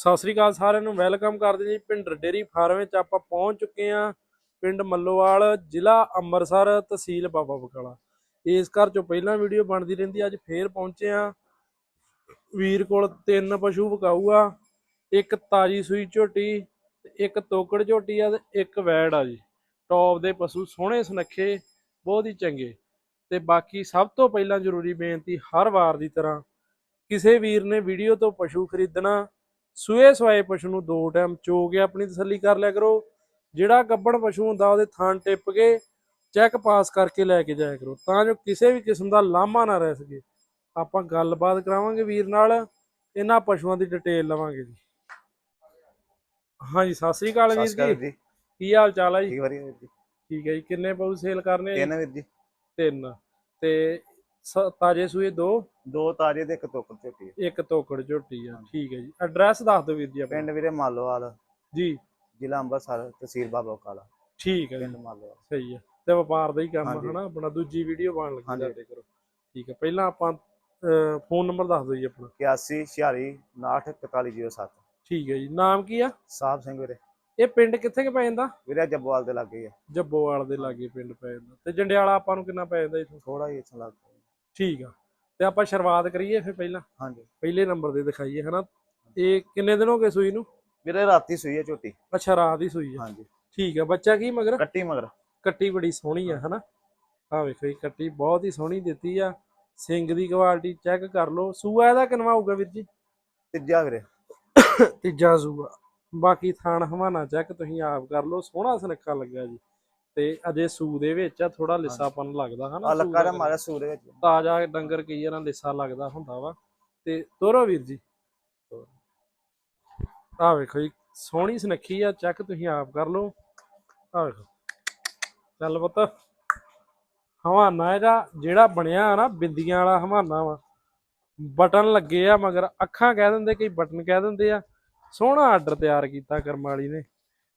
ਸਤਿ ਸ੍ਰੀ ਅਕਾਲ ਸਾਰਿਆਂ ਨੂੰ, ਵੈਲਕਮ ਕਰਦੇ ਜੀ ਪਿੰਡ ਡੇਰੀ ਫਾਰਮ ਵਿੱਚ ਆਪਾਂ ਪਹੁੰਚ ਚੁੱਕੇ ਆ ਪਿੰਡ ਮੱਲੋਵਾਲ, ਜ਼ਿਲ੍ਹਾ ਅੰਮ੍ਰਿਤਸਰ, ਤਹਿਸੀਲ ਬਾਬਾ ਬਕਾਲਾ। ਇਸ ਘਰ ਚੋਂ ਪਹਿਲਾਂ ਵੀਡੀਓ ਬਣਦੀ ਰਹਿੰਦੀ ਅੱਜ ਫੇਰ ਪਹੁੰਚੇ ਆ ਵੀਰ ਕੋਲ ਤਿੰਨ ਪਸ਼ੂ ਵਿਕਾਊ ਆ ਇੱਕ ਤਾਜੀ ਸੂਈ ਝੋਟੀ, ਇੱਕ ਤੋਕੜ ਝੋਟੀ ਆ ਤੇ ਇੱਕ ਵੈੜ ਆ ਜੀ। ਟੌਪ ਦੇ ਪਸ਼ੂ ਸੋਹਣੇ ਸੁਨੱਖੇ, ਬਹੁਤ ਹੀ ਚੰਗੇ। ਤੇ ਬਾਕੀ ਸਭ ਤੋਂ ਪਹਿਲਾਂ ਜ਼ਰੂਰੀ ਬੇਨਤੀ ਹਰ ਵਾਰ ਦੀ ਤਰ੍ਹਾਂ, ਕਿਸੇ ਵੀਰ ਨੇ ਵੀਡੀਓ ਤੋਂ ਪਸ਼ੂ ਖਰੀਦਣਾ ਸੂਏ ਸਵਾਏ ਪਸ਼ੂ ਨੂੰ ਦੋ ਟਾਈਮ ਚੋ ਕੇ ਆਪਣੀ ਤਸੱਲੀ ਕਰ ਲਿਆ ਕਰੋ। ਜਿਹੜਾ ਗੱਬਣ ਪਸ਼ੂ ਹੁੰਦਾ ਉਹਦੇ ਥਾਂ ਟਿੱਪ ਕੇ ਚੈੱਕ ਪਾਸ ਕਰਕੇ ਲੈ ਕੇ ਜਾਇਆ ਕਰੋ। ਤਾਂ ਜੋ ਕਿਸੇ ਵੀ ਕਿਸਮ ਦਾ ਲਾਮਾ ਨਾ ਰਹਿ ਸਕੇ। ਆਪਾਂ ਗੱਲਬਾਤ ਕਰਾਵਾਂਗੇ ਵੀਰ ਨਾਲ। ਇਹਨਾਂ ਪਸ਼ੂਆਂ ਦੀ ਡਿਟੇਲ ਲਵਾਂਗੇ ਜੀ। ਹਾਂਜੀ ਸਤਿ ਸ੍ਰੀ ਅਕਾਲ ਵੀਰ ਜੀ। ਕੀ ਹਾਲ ਚਾਲ ਹੈ ਜੀ? ਠੀਕ ਵਧੀਆ ਵੀਰ ਜੀ। ਠੀਕ ਹੈ ਜੀ। ਕਿੰਨੇ ਪਸ਼ੂ ਸੇਲ ਕਰਨੇ ਆ? ਤਿੰਨ ਵੀਰ ਜੀ। ਤਿੰਨ। ਤੇ ਸ- ਤਾਜੇ ਸੂਏ ਦੋ? ਦੋ ਤਾਜੇ ਤੇ ਇੱਕ ਤੋਕੜ ਝੋਟੀ। ਇੱਕ ਤੋਕੜ ਝੋਟੀ ਆ ਠੀਕ ਹੈ ਜੀ। ਐਡਰੈਸ ਦੱਸ ਦਿਓ ਵੀਰ ਜੀ ਆਪਣਾ। ਪਿੰਡ ਵੀਰੇ ਮਾਲੋਵਾਲ। ਜੀ। ਜ਼ਿਲ੍ਹਾ ਅੰਮ੍ਰਿਤਸਰ ਤਹਿਸੀਲ ਬਾਬਾ ਕਾਲਾ ਠੀਕ ਹੈ ਜੀ। ਪਿੰਡ ਮਾਲੋਵਾਲ। ਸਹੀ ਹੈ ਤੇ ਵਪਾਰ ਦਾ ਹੀ ਕੰਮ ਹਾਂਜੀ। ਹਨਾ? ਆਪਣਾ ਦੂਜੀ ਵੀਡੀਓ ਬਣ ਲੱਗੀ ਹਾਂਜੀ। ਸਾਡੇ ਕਰੋ ਠੀਕ ਹੈ ਪਹਿਲਾਂ ਆਪਾਂ ਫੋਨ ਨੰਬਰ ਦੱਸ ਦਿਓ ਜੀ ਆਪਣਾ। 81 46 59 4107 ਠੀਕ ਹੈ ਜੀ। ਨਾਮ ਕੀ ਆ? ਸਾਹਿਬ ਸਿੰਘ ਵੀਰੇ। ਇਹ ਪਿੰਡ ਕਿੱਥੇ ਕੁ ਪੈ ਜਾਂਦਾ? ਵੀਰੇ ਜੱਬੋਵਾਲ ਦੇ ਲੱਗੇ ਆ। ਜੱਬੋਵਾਲ ਦੇ ਲਾਗੇ ਪਿੰਡ ਪੈ ਜਾਂਦਾ। ਤੇ ਜੰਡਿਆਲਾ ਆਪਾਂ ਨੂੰ ਕਿੰਨਾ ਪੈ ਜਾਂਦਾ ਇਥੋਂ? ਥੋੜਾ ਹੀ ਇੱਥੋਂ ਲੱਗ ਠੀਕ ਆ। ਤੇ ਆਪਾਂ ਸ਼ੁਰੂਆਤ ਕਰੀਏ ਫਿਰ ਪਹਿਲਾਂ। ਹਾਂਜੀ। ਪਹਿਲੇ ਨੰਬਰ ਦੇ ਦਿਖਾਈਏ ਹਨਾ। ਇਹ ਕਿੰਨੇ ਦਿਨ ਹੋ ਗਏ ਸੂਈ ਨੂੰ? ਵੀਰੇ ਰਾਤੀ ਸੂਈ ਹੈ ਝੋਟੀ। ਅੱਛਾ ਰਾਤ ਹੀ ਸੂਈ ਆ। ਹਾਂਜੀ। ਠੀਕ ਆ ਬੱਚਾ ਕੀ ਮਗਰ? ਕੱਟੀ ਮਗਰ। ਕੱਟੀ ਬੜੀ ਸੋਹਣੀ ਆ ਹਨਾ। ਆ ਵੇਖੋ ਇਹ ਕੱਟੀ ਬਹੁਤ ਹੀ ਸੋਹਣੀ ਦਿੱਤੀ ਆ। ਸਿੰਗ ਦੀ ਕੁਆਲਿਟੀ ਚੈੱਕ ਕਰ ਲਓ। ਸੂਆ ਇਹਦਾ ਕਿੰਨਾ ਹੋਊਗਾ ਵੀਰ ਜੀ? ਤੀਜਾ ਵੀਰੇ। ਤੀਜਾ ਸੂਆ। ਬਾਕੀ ਥਾਣ ਹਵਾਨਾ ਚੈੱਕ ਤੁਸੀਂ ਆਪ ਕਰ ਲਓ। ਸੋਹਣਾ ਸੁਨੱਖਾ ਲੱਗਾ ਜੀ। ਤੇ ਅਜੇ ਸੂ ਦੇ ਵਿੱਚ ਆ ਥੋੜਾ ਲਿੱਸਾਪਨ ਲੱਗਦਾ ਹਨਾ ਆ ਸੂ ਲੱਕਾ ਦਾ। ਦੇ ਮਾਰਿਆ ਸੂਰੇ ਵਿੱਚ। ਤਾਜ਼ਾ ਡੰਗਰ ਕਈ ਵਾਰਾਂ ਲਿੱਸਾ ਲੱਗਦਾ ਹੁੰਦਾ ਵਾ। ਤੇ ਤੋਰੋ ਵੀਰ ਜੀ। ਆ ਵੇਖੋ ਜੀ ਸੋਹਣੀ ਸੁਨੱਖੀ ਆ ਚੈੱਕ ਤੁਸੀਂ ਆਪ ਕਰ ਲਓ। ਆ ਵੇਖੋ। ਚੱਲ ਪੁੱਤ। ਹਵਾਨਾ ਇਹਦਾ ਜਿਹੜਾ ਬਣਿਆ ਨਾ ਬਿੰਦੀਆਂ ਵਾਲਾ ਹਵਾਨਾ ਵਾ। ਬਟਨ ਲੱਗੇ ਆ ਮਗਰ ਅੱਖਾਂ ਕਹਿ ਦਿੰਦੇ ਕਈ ਬਟਨ ਕਹਿ ਦਿੰਦੇ ਆ। ਸੋਹਣਾ ਆਰਡਰ ਤਿਆਰ ਕੀਤਾ ਕਰਮ ਵਾਲੀ ਨੇ।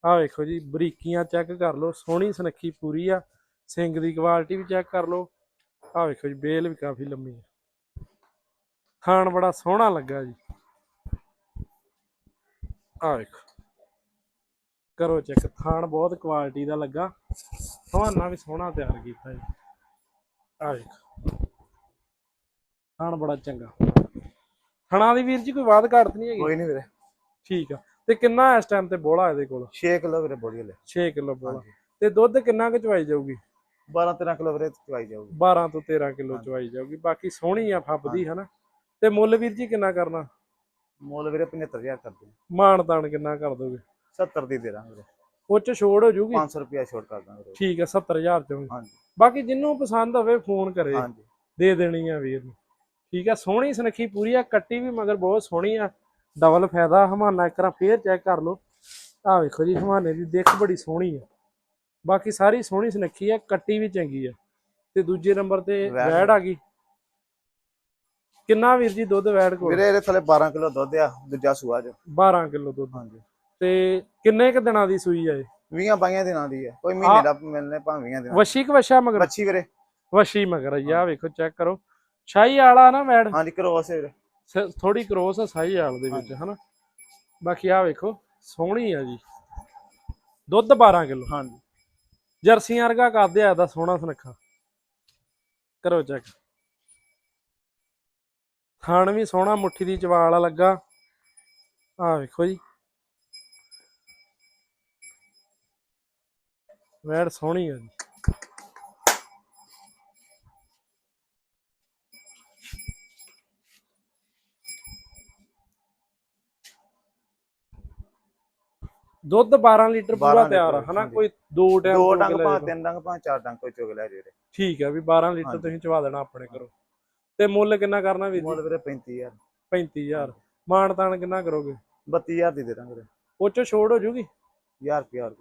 ਆ ਵੇਖੋ ਜੀ ਬਰੀਕੀਆਂ ਚੈੱਕ ਕਰ ਲਓ ਸੋਹਣੀ ਸੁਨੱਖੀ ਪੂਰੀ ਆ। ਸਿੰਗ ਦੀ ਕੁਆਲਿਟੀ ਵੀ ਚੈੱਕ ਕਰ ਲਓ। ਆ ਵੇਖੋ ਜੀ ਬੇਲ ਵੀ ਕਾਫੀ ਲੰਮੀ ਹੈ ਖਾਣ ਬੜਾ ਸੋਹਣਾ ਲੱਗਾ ਜੀ। ਆ ਵੇਖੋ। ਕਰੋ ਚੈੱਕ ਥਾਣ ਬਹੁਤ ਕੁਆਲਿਟੀ ਦਾ ਲੱਗਾ। ਹਵਾਨਾ ਵੀ ਸੋਹਣਾ ਤਿਆਰ ਕੀਤਾ ਜੀ। ਆ ਵੇਖੋ। ਥਾਣ ਬੜਾ ਚੰਗਾ। ਥਣਾ ਦੀ ਵੀਰ ਜੀ ਕੋਈ ਬਾਤ ਘਾਟ ਨਹੀਂ ਹੈਗੀ? ਕੋਈ ਨਹੀਂ ਵੀਰੇ। ਠੀਕ ਆ। ਤੇ ਕਿੰਨਾ ਇਸ ਟਾਈਮ ਤੇ ਬੋਲਾ ਇਹਦੇ ਕੋਲ? 6 ਕਿਲੋ ਵੀਰੇ ਬੋਲੀ ਲੈ 6 ਕਿਲੋ ਬੋਲਾ ਤੇ ਦੁੱਧ ਕਿੰਨਾ ਕੁ ਚਵਾਈ ਜਾਊਗੀ? 12 13 ਕਿਲੋ ਵੀਰੇ ਚਵਾਈ ਜਾਊਗੀ। 12 ਤੋਂ 13 ਕਿਲੋ ਚਵਾਈ ਜਾਊਗੀ। ਬਾਕੀ ਸੋਹਣੀ ਆ ਫੱਬਦੀ ਹਨਾ? ਤੇ ਮੁੱਲ ਵੀਰ ਜੀ ਕਿੰਨਾ ਕਰਨਾ? ਮੁੱਲ ਵੀਰੇ 75000 ਕਰਦੇ ਮਾਣ ਤਾਣ ਕਿੰਨਾ ਕਰ ਦੋਗੇ? 70 ਦੀ ਦੇ ਦਾਂਗੇ ਵੀਰੇ। ਉਹ ਚ ਛੋੜ ਹੋ ਜੂਗੀ? 500 ਰੁਪਿਆ ਛੋਟ ਕਰ ਦਾਂਗੇ ਠੀਕ ਆ 70000 ਚੋਂ ਹਾਂਜੀ। ਬਾਕੀ ਜਿੰਨੂੰ ਪਸੰਦ ਹੋਵੇ ਫੋਨ ਕਰੇ। ਹਾਂਜੀ। ਦੇ ਦੇਣੀ ਆ ਵੀਰ ਨੂੰ। ਠੀਕ ਆ ਸੋਹਣੀ ਸੁਨੱਖੀ ਪੂਰੀ ਆ ਕੱਟੀ ਵੀ ਮਗਰ ਬਹੁਤ ਸੋਹਣੀ ਆ। ਡਬਲ ਫਾਇਦਾ ਹਮਾਨਾ ਇੱਕ ਵਾਰ ਫੇਰ ਚੈੱਕ ਕਰ ਲਓ। ਆ ਵੇਖੋ ਜੀ ਹਮਾਨੇ ਦੀ ਦਿੱਖ ਬੜੀ ਸੋਹਣੀ ਆ। ਬਾਕੀ ਸਾਰੀ ਸੋਹਣੀ ਸੁਨੱਖੀ ਆ ਕੱਟੀ ਵੀ ਚੰਗੀ ਆ। ਤੇ ਦੂਜੇ ਨੰਬਰ ਤੇ ਵੈੜ ਆ ਗਈ। ਕਿੰਨਾ ਵੀਰ ਜੀ ਦੁੱਧ ਵੈੜ ਕੋਲ? ਵੀਰੇ ਇਹਦੇ ਥੱਲੇ 12 ਕਿਲੋ ਦੁੱਧ ਆ ਦੂਜਾ ਸੂਆ ਜੋ। 12 ਕਿਲੋ ਦੁੱਧ। ਹਾਂਜੀ। ਤੇ ਕਿੰਨੇ ਕ ਦਿਨਾਂ ਦੀ ਸੂਈ ਆ ਇਹ? 20 ਬਾਈਆਂ ਦਿਨਾਂ ਦੀ ਹੈ ਕੋਈ ਮਹੀਨੇ ਦਾ ਮਿਲਨੇ ਭਾਵੇਂ 20 ਦਿਨਾਂ ਵਸ਼ੀ ਕ ਵਸ਼ਾ ਮਗਰ? ਬੱਚੀ ਵੀਰੇ। ਵਸ਼ੀ ਮਗਰ ਆ ਆਹ ਵੇਖੋ ਚੈੱਕ ਕਰੋ। ਸ਼ਾਹੀ ਆਲਾ ਨਾ ਵੈੜ? ਹਾਂਜੀ ਕਰੋਸ ਵੀਰੇ। ਥੋੜੀ ਕ੍ਰੋਸ ਆ ਸਾਈ ਆਲ ਦੇ ਵਿੱਚ ਹਨਾ? ਬਾਕੀ ਆ ਵੇਖੋ ਸੋਹਣੀ ਆ ਜੀ। ਦੁੱਧ 12 ਕਿਲੋ। ਹਾਂਜੀ। ਜਰਸੀਆਂ ਵਰਗਾ ਕਰਦੇ ਆ ਦਾ ਸੋਹਣਾ ਸੁਨੱਖਾ। ਕਰੋ ਚੈੱਕ ਥਾਣ ਵੀ ਸੋਹਣਾ ਮੁੱਠੀ ਦੀ ਚਵਾਲ ਵਾਲਾ ਲੱਗਾ। ਆ ਵੇਖੋ ਜੀ। ਵੈੜ ਸੋਹਣੀ ਆ ਜੀ। ਦੁੱਧ 12 ਲੀਟਰ ਪੂਰਾ 12 ਤਿਆਰ ਆ ਲੀਟਰ, ਹਨਾ? ਹਾਂਜੀ। ਕੋਈ ਦੋ ਟਾਈਮ ਦੋ ਡੰਗ ਭਾਵੇਂ ਤਿੰਨ ਡੰਗ ਭਾਵੇਂ ਚਾਰ ਡੰਗ ਕੋਈ ਚੁਗ ਲੈ ਜੀ ਵੀਰੇ। ਠੀਕ ਆ ਵੀ 12 ਲੀਟਰ ਹਾਂਜੀ। ਤੁਸੀਂ ਚਵਾ ਦੇਣਾ ਆਪਣੇ ਕਰੋ ਤੇ ਮੁੱਲ ਕਿੰਨਾ ਕਰਨਾ ਵੀਰ ਜੀ? ਮੁੱਲ ਵੀਰੇ 35000 35000 ਮਾਣ ਤਾਣ ਕਿੰਨਾ ਕਰੋਗੇ? 32000 ਦੀ ਦੇ ਦਾਂਗੇ ਵੀਰੇ। ਉਹ ਚੋਂ ਛੋੜ ਹੋ ਜੂਗੀ? 1000 ਰੁਪਿਆ ਹੋਰ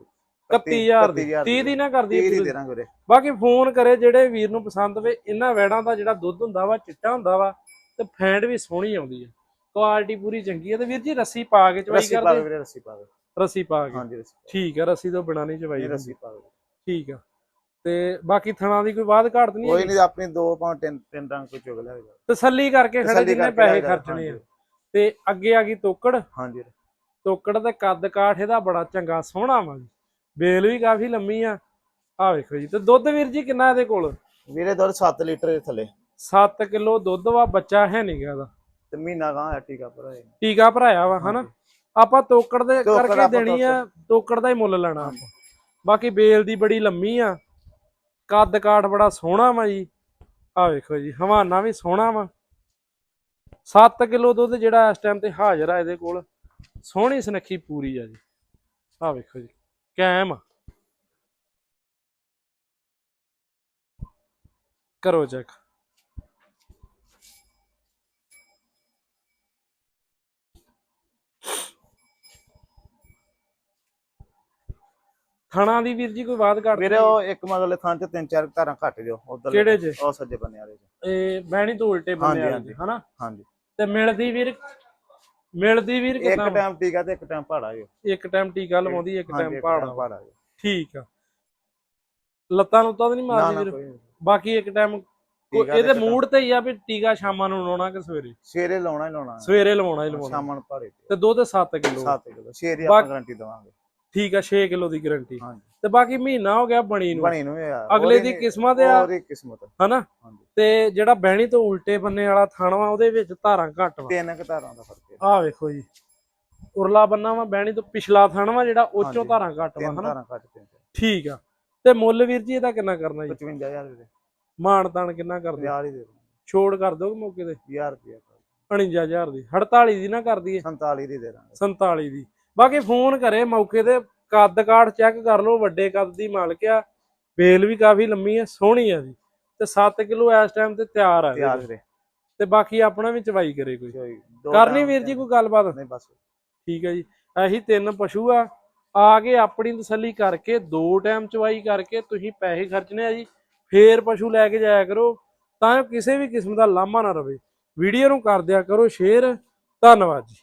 31000 ਦੀ। 30 ਦੀ ਨਾ ਕਰਦੀ 30 ਦੀ ਦਾਂਗੇ ਵੀਰੇ। ਬਾਕੀ ਫੋਨ ਕਰੇ ਜਿਹੜੇ ਵੀਰ ਨੂੰ ਪਸੰਦ ਵੇ ਇਹਨਾਂ ਵੈੜਾਂ ਦਾ ਜਿਹੜਾ ਦੁੱਧ ਹੁੰਦਾ ਵਾ ਚਿੱਟਾ ਹੁੰਦਾ ਵਾ ਤੇ ਫੈਂਡ ਵੀ ਸੋਹਣੀ ਆਉਂਦੀ ਹੈ ਕੁਆਲਿਟੀ ਪੂਰੀ ਚੰਗੀ ਹੈ ਤੇ ਵੀਰ ਜੀ ਰੱਸੀ ਪਾ ਕੇ ਚਵਾਈ ਰੱਸੀ ਪਾ ਕਰਦੇ? ਵੀਰੇ ਰੱਸੀ ਪਾ ਰੱਸੀ ਪਾ ਕੇ। ਹਾਂਜੀ ਰੱਸੀ ਠੀਕ ਹੈ ਰੱਸੀ ਤੋਂ ਬਿਨਾ ਨਹੀਂ ਚਵਾਈ। ਰੱਸੀ ਪਾ ਠੀਕ ਆ। ਤੇ ਬਾਕੀ ਥਣਾ ਦੀ ਕੋਈ ਬਾਤ ਘਾਟ ਨਹੀਂ ਕੋਈ ਨਹੀਂ ਆਪਣੀ ਦੋ ਭਾਵੇਂ ਤਿੰਨ ਤਿੰਨ ਡੰਗ ਕੋਈ ਚੁਗ ਲੈ ਤਸੱਲੀ ਕਰਕੇ ਖੜੇ ਜਿੰਨੇ ਪੈਸੇ ਖਰਚਣੇ ਆ। ਤੇ ਅੱਗੇ ਆ ਗਈ ਤੋਕੜ। ਹਾਂਜੀ। ਵੀਰੇ ਟੋਕੜ ਤੇ ਕੱਦ ਕਾਠ ਇਹਦਾ ਬੜਾ ਚੰਗਾ ਸੋਹਣਾ ਵਾ ਜੀ। ਬੇਲ ਵੀ ਕਾਫੀ ਲੰਮੀ ਆ। ਆ ਵੇਖੋ ਜੀ ਤੇ ਦੁੱਧ ਵੀਰ ਜੀ ਕਿੰਨਾ ਇਹਦੇ ਕੋਲ? ਵੀਰੇ ਦੁੱਧ 7 ਲੀਟਰ ਦੇ ਥੱਲੇ। 7 ਕਿਲੋ ਦੁੱਧ ਵਾ ਬੱਚਾ ਹੈ ਨਹੀਂ ਗਾ ਇਹਦਾ। ਤੇ ਮਹੀਨਾ ਗਾਂ ਟੀਕਾ ਭਰਾਏ ਟੀਕਾ ਭਰਾਇਆ ਵਾ ਹਨਾ? ਆਪਾਂ ਤੋਕੜ ਦੇ ਤੋਕੜ ਕਰਕੇ ਆਪਾਂ ਦੇਣੀ ਆ ਤੋਕੜ। ਦਾ ਹੀ ਮੁੱਲ ਲੈਣਾ ਆਪਾਂ। ਬਾਕੀ ਬੇਲ ਦੀ ਬੜੀ ਲੰਮੀ ਆ। ਕੱਦ ਕਾਠ ਬੜਾ ਸੋਹਣਾ ਵਾ ਜੀ। ਆ ਵੇਖੋ ਜੀ ਹਵਾਨਾ ਵੀ ਸੋਹਣਾ ਵਾ। 7 ਕਿਲੋ ਦੁੱਧ ਜਿਹੜਾ ਇਸ ਟਾਈਮ ਤੇ ਹਾਜ਼ਰ ਆ ਇਹਦੇ ਕੋਲ। ਸੋਹਣੀ ਸੁਨੱਖੀ ਪੂਰੀ ਆ ਜੀ। ਆ ਵੇਖੋ ਜੀ ਕੈਮ ਕਰੋ ਚੈੱਕ ਥਣਾ ਦੀ ਵੀਰ ਜੀ ਕੋਈ ਬਾਤ ਘੱਟ ਵੀਰੇ ਉਹ ਇੱਕ ਮਗਲੇ ਥਾਂ ਚ ਤਿੰਨ ਚਾਰ ਧਾਰਾਂ ਘੱਟ ਜੋ ਉਧਰ ਕਿਹੜੇ ਚ? ਉਹ ਸੱਜੇ ਬੰਨੇ ਵਾਲੇ ਚ। ਇਹ ਬਹਿਣੀ ਤੋਂ ਉਲਟੇ ਬੰਨੇ ਹਾਂਜੀ, ਵਾਲੇ ਹਾਂਜੀ। ਹਨਾ? ਹਾਂਜੀ। ਤੇ ਮਿਲਦੀ ਵੀਰ ਮਿਲਦੀ ਵੀਰ ਇੱਕ ਕਿੰਨਾ ਟਾਈਮ ਟੀਕਾ ਤੇ ਇੱਕ ਟਾਈਮ ਭਾੜਾ ਜੋ ਇੱਕ ਟਾਈਮ ਟੀਕਾ ਲਵਾਉਂਦੀ ਇੱਕ ਹਾਂਜੀ, ਟਾਈਮ ਇੱਕ ਪਹਾੜਾ ਭਾੜਾ ਜੋ ਠੀਕ ਆ। ਲੱਤਾਂ ਲੁੱਤਾਂ ਤਾਂ ਨਹੀਂ ਨਾ ਮਾਰਦੀ ਨਾ ਵੀਰ? ਕੋਈ ਬਾਕੀ ਇੱਕ ਟਾਈਮ ਟੀਕਾ ਤੇ ਇਹਦੇ ਇੱਕ time- ਮੂਡ ਤੇ ਹੀ ਆ ਵੀ ਟੀਕਾ ਸ਼ਾਮਾਂ ਨੂੰ ਲਾਉਣਾ ਕਿ ਸਵੇਰੇ? ਸਵੇਰੇ ਲਾਉਣਾ ਹੀ ਲਾਉਣਾ। ਸਵੇਰੇ ਲਵਾਉਣਾ ਹੀ ਲਵਾਉਣਾ ਸ਼ਾਮਾਂ ਨੂੰ ਭਾੜੇ ਤੇ। ਤੇ ਦੁੱਧ 7 ਕਿਲੋ। 7 ਕਿਲੋ ਸ਼ੇਰੀ ਬਾਕੀ- ਆਪਾਂ ਗਾਰੰਟੀ ਦਵਾਂਗੇ। ਠੀਕ ਆ 6 ਕਿਲੋ ਦੀ ਗਾਰੰਟੀ ਹਾਂਜੀ। ਤੇ ਬਾਕੀ ਮਹੀਨਾ ਹੋ ਗਿਆ ਬਣੀ ਨੂੰ। ਬਣੀ ਨੂੰ ਆ। ਅਗਲੇ ਦੀ ਕਿਸਮਤ ਆ। ਉਹਦੀ ਕਿਸਮਤ। ਹਨਾ? ਤੇ ਜਿਹੜਾ ਬਹਿਣੀ ਤੋਂ ਉਲਟੇ ਬੰਨੇ ਵਾਲਾ ਥਣ ਉਹਦੇ ਵਿੱਚ ਧਾਰਾਂ ਘੱਟ ਵਾ। ਤਿੰਨ ਕੁ ਧਾਰਾਂ ਦਾ ਫ਼ਰਕ ਆਹ ਵੇਖੋ ਜੀ। ਉਰਲਾ ਬੰਨਾ ਵਾ ਬਹਿਣੀ ਤੋਂ ਪਿਛਲਾ ਥਣ ਵਾ ਜਿਹੜਾ ਉਹ ਚੋਂ। ਧਾਰਾਂ ਘੱਟ ਵਾ ਤਿੰਨ ਹਨਾ? ਧਾਰਾਂ ਘੱਟ ਤਿੰਨ। ਠੀਕ ਆ। ਤੇ ਮੁੱਲ ਵੀਰ ਜੀ ਇਹਦਾ ਕਿੰਨਾ ਕਰਨਾ ਜੀ? 55000 ਦੇ। ਮਾਣ ਤਾਣ ਕਿੰਨਾ ਕਰਦੇ 50 ਹੀ ਦੇ ਛੋੜ ਕਰ ਦੋਗੇ ਮੌਕੇ ਤੇ। 1000 ਰੁਪਏ। 49000 ਦੀ। 48 ਦੀ ਨਾ ਕਰਦੀ ਏ 47 ਦੀ ਦੇ ਦਾਂਗੇ। 47 ਦੀ। ਬਾਕੀ ਫੋਨ ਕਰੇ ਮੌਕੇ ਤੇ ਕੱਦ ਕਾਠ ਚੈੱਕ ਕਰ ਲਓ ਵੱਡੇ ਕੱਦ ਦੀ ਮਾਲਕ ਆ। ਬੇਲ ਵੀ ਕਾਫੀ ਲੰਮੀ ਆ ਸੋਹਣੀ ਆ ਜੀ। ਤੇ 7 ਕਿਲੋ ਇਸ ਟਾਈਮ ਤੇ ਤਿਆਰ ਆ ਤਿਆਰ। ਵੀਰੇ। ਤੇ ਬਾਕੀ ਆਪਣਾ ਵੀ ਚਵਾਈ ਕਰੇ ਕੋਈ। ਕਰਨੀ ਵੀਰ ਜੀ ਕੋਈ ਗੱਲਬਾਤ? ਨਹੀਂ ਬਸ। ਠੀਕ ਹੈ ਜੀ। ਇਹੀ ਤਿੰਨ ਪਸ਼ੂ ਆ। ਆ ਕੇ ਆਪਣੀ ਤਸੱਲੀ ਕਰਕੇ ਦੋ ਟਾਈਮ ਚਵਾਈ ਕਰਕੇ ਤੁਸੀਂ ਪੈਸੇ ਖਰਚਣੇ ਆ ਜੀ। ਫੇਰ ਪਸ਼ੂ ਲੈ ਕੇ ਜਾਇਆ ਕਰੋ। ਤਾਂ ਕਿਸੇ ਵੀ ਕਿਸਮ ਦਾ ਲਾਮਾ ਨਾ ਰਵੇ। ਵੀਡੀਓ ਨੂੰ ਕਰ ਦਿਆ ਕਰੋ ਸ਼ੇਅਰ। ਧੰਨਵਾਦ ਜੀ।